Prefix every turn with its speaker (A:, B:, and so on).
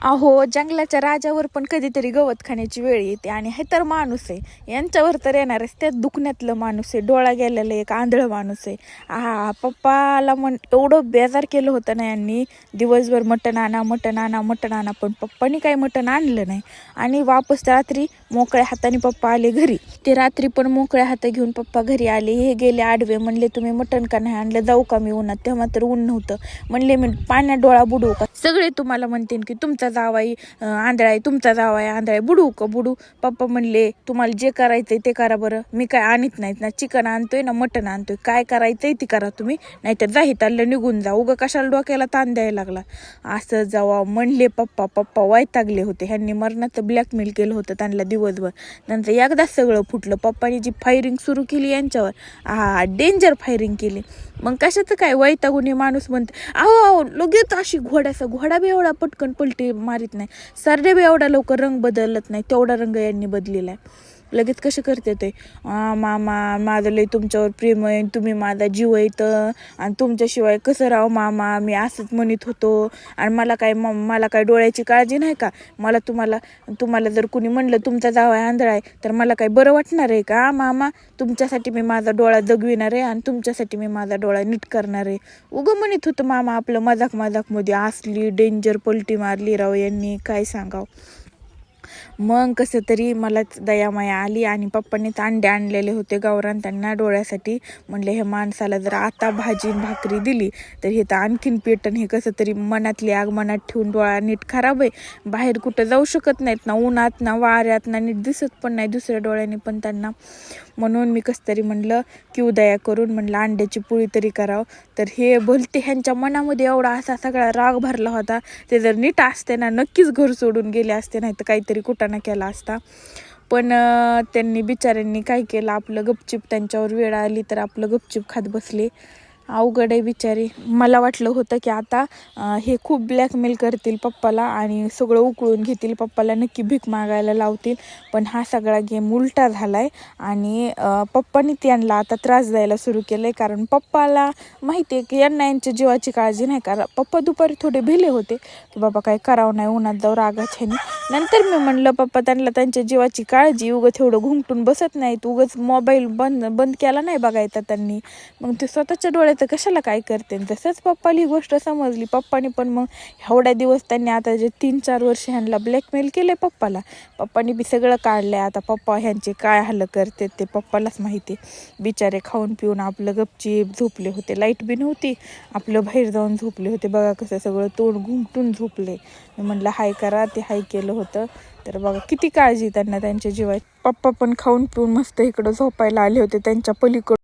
A: अहो जंगलाच्या राजावर पण कधीतरी गवत खाण्याची वेळ येते आणि हे तर माणूस आहे. यांच्यावर तर येणारच त्यात दुखण्यातलं माणूस आहे. डोळा गेलेलं एक आंधळ माणूस आहे. आ पप्पाला म्हण एवढं बेजार केलं होतं ना यांनी. दिवसभर मटण आणा मटण आणा मटण आणा पण पप्पानी काही मटण आणलं नाही. आणि वापस रात्री मोकळ्या हाताने पप्पा आले घरी. ते रात्री पण मोकळ्या हात घेऊन पप्पा घरी आले. हे गेले आडवे म्हणले तुम्ही मटण का नाही आणलं? जाऊ का मी उन्हात? तेव्हा तर ऊन नव्हतं. म्हणले मी पाण्यात डोळा बुडवू का? सगळे तुम्हाला म्हणतील की तुमचा जावाई आंधळा आहे तुमचा जावाई आंधळा आहे. बुडू का बुडू पप्पा म्हणले तुम्हाला जे करायचंय ते करा बरं. मी काय आणत नाहीत ना. चिकन आणतोय ना मटण आणतोय. काय करायचंय ते करा तुम्ही. नाहीतर जा हिताला निघून जा. उगा कशाला डोक्याला ताण द्यायला लागला? असं जावा म्हणले पप्पा. पप्पा वैतागले होते. ह्यांनी मरणाचं ब्लॅकमेल केलं होतं. त्यांना दिवसभर. नंतर एकदाच सगळं फुटलं. पप्पानी जी फायरिंग सुरू केली यांच्यावर हा डेंजर फायरिंग केली. मग कशाचं काय? वैतागुणी माणूस म्हणते अहो अहो लगेच अशी घोड्याचा घोडा बी एवढा पटकन पलटी मारित नाही. सरडे बी एवढा लवकर रंग बदलत नाही. तेवढा रंग यांनी बदलेला आहे. लगेच कसे करते ते? मामा माझं लय तुमच्यावर प्रेम आहे तुम्ही माझा जीव आहे तर आणि तुमच्याशिवाय कसं राव मामा? मी असंच म्हणत होतो. आणि मला काय म- मला काय डोळ्याची काळजी नाही का? मला तुम्हाला तुम्हाला जर कुणी म्हणलं तुमचा जावा आंधळा आहे तर मला काय बरं वाटणार आहे का? मामा तुमच्यासाठी मी माझा डोळा जगविणार आहे आणि तुमच्यासाठी मी माझा डोळा नीट करणार आहे. उगं म्हणत होतं मामा आपलं मजाक मजाकमध्ये असली डेंजर पलटी मारली राव यांनी काय सांगावं? मग कसं तरी मला दयामाया आली आणि पप्पांनीच अंडे आणलेले होते गावरान त्यांना डोळ्यासाठी. म्हणले हे माणसाला जर आता भाजी आणि भाकरी दिली तर हे तर आणखीन पेटन हे कसं तरी मनातली आग मनात ठेवून डोळा नीट खराब आहे. बाहेर कुठं जाऊ शकत नाहीत ना उन्हात ना वाऱ्यात ना नीट दिसत पण नाही दुसऱ्या डोळ्याने पण त्यांना. म्हणून मी कसं तरी म्हणलं की उदया करून म्हणलं अंड्याची पोळी तरी करावं. तर हे बोलते ह्यांच्या मनामध्ये एवढा असा सगळा राग भरला होता. ते जर नीट असते ना नक्कीच घर सोडून गेले असते नाही तर काहीतरी कुठं कुटाणा केला असता. पण त्यांनी बिचाऱ्यांनी काय केलं? आपलं गपचिप त्यांच्यावर वेळ आली तर आपलं गपचिप खात बसले. अवघड आहे बिचारी. मला वाटलं होतं की आता हे खूप ब्लॅकमेल करतील पप्पाला आणि सगळं उकळून घेतील पप्पाला नक्की भीक मागायला लावतील. पण हा सगळा गेम उलटा झाला आहे आणि अं, पप्पानी त्यांना आता त्रास द्यायला सुरू केलं आहे कारण पप्पाला माहिती आहे की यांना यांच्या जीवाची काळजी नाही कारण पप्पा दुपारी थोडे भिले होते की बाबा काय करावं नाही उन्हात जाऊ रागाच्यानी नंतर मी म्हणलं पप्पा त्यांना त्यांच्या जीवाची काळजी उगं तेवढं घुमटून बसत नाहीत. उगंच मोबाईल बंद बंद केला नाही बघायचा त्यांनी. मग ते स्वतःच्या डोळ्यात कशाला काय करते? तसंच पप्पाला ही गोष्ट समजली. पप्पानी पण मग एवढ्या दिवस त्यांनी आता जे तीन चार वर्ष ह्यांना ब्लॅकमेल केले पप्पाला. पप्पानी बी सगळं काढलंय. आता पप्पा ह्यांचे काय हाल करते ते पप्पालाच माहिती बिचारे खाऊन पिऊन आपलं गपचीप झोपले होते. लाइट बी नव्हती. आपलं बाहेर जाऊन झोपले होते. बघा कसं सगळं तोंड घुमटून झोपले. मी म्हणलं हाय करा. ते हाय केलं होतं. तर बघा किती काळजी त्यांना त्यांच्या जीवात पप्पा पण खाऊन पिऊन मस्त इकडं झोपायला आले होते. त्यांच्या पलीकडं